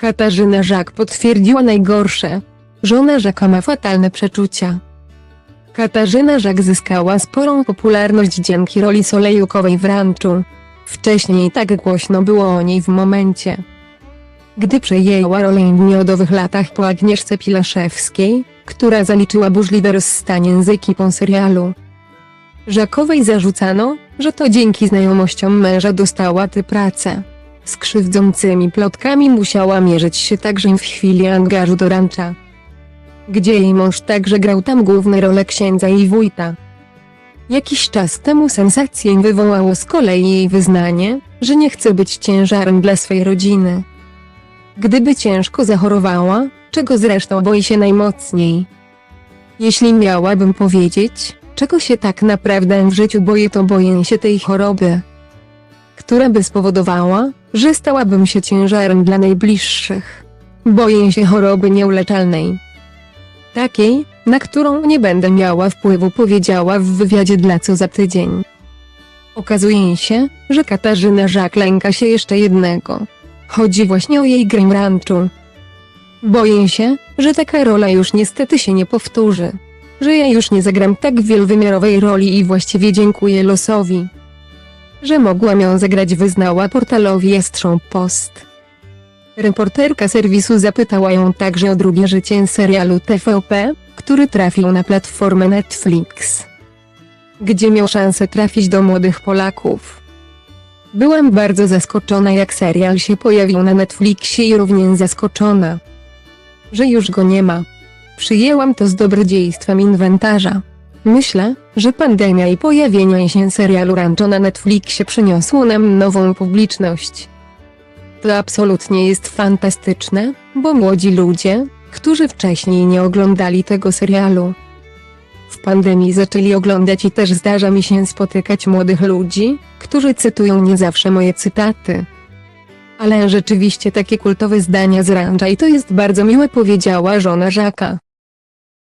Katarzyna Żak potwierdziła najgorsze. Żona Żaka ma fatalne przeczucia. Katarzyna Żak zyskała sporą popularność dzięki roli Solejukowej w ranczu. Wcześniej tak głośno było o niej w momencie, gdy przejęła rolę w miodowych latach po Agnieszce Pilaszewskiej, która zaliczyła burzliwe rozstanie z ekipą serialu. Żakowej zarzucano, że to dzięki znajomościom męża dostała tę pracę. Z krzywdzącymi plotkami musiała mierzyć się także w chwili angażu do rancza, gdzie jej mąż także grał tam główne role księdza i wójta. Jakiś czas temu sensację wywołało z kolei jej wyznanie, że nie chce być ciężarem dla swej rodziny. Gdyby ciężko zachorowała, czego zresztą boi się najmocniej. Jeśli miałabym powiedzieć, czego się tak naprawdę w życiu boję, to boję się tej choroby, która by spowodowała, że stałabym się ciężarem dla najbliższych. Boję się choroby nieuleczalnej. Takiej, na którą nie będę miała wpływu, powiedziała w wywiadzie dla Co za tydzień. Okazuje się, że Katarzyna Żak lęka się jeszcze jednego. Chodzi właśnie o jej ranczu. Boję się, że taka rola już niestety się nie powtórzy. Że ja już nie zagram tak wielowymiarowej roli i właściwie dziękuję losowi. Że mogłam ją zagrać wyznała portalowi Jastrząb Post. Reporterka serwisu zapytała ją także o drugie życie serialu TVP, który trafił na platformę Netflix. Gdzie miał szansę trafić do młodych Polaków. Byłam bardzo zaskoczona jak serial się pojawił na Netflixie i równie zaskoczona, że już go nie ma. Przyjęłam to z dobrodziejstwem inwentarza. Myślę, że pandemia i pojawienie się serialu Rancho na Netflixie przyniosło nam nową publiczność. To absolutnie jest fantastyczne, bo młodzi ludzie, którzy wcześniej nie oglądali tego serialu, w pandemii zaczęli oglądać i też zdarza mi się spotykać młodych ludzi, którzy cytują nie zawsze moje cytaty. Ale rzeczywiście takie kultowe zdania z Rancha i to jest bardzo miłe powiedziała żona Żaka.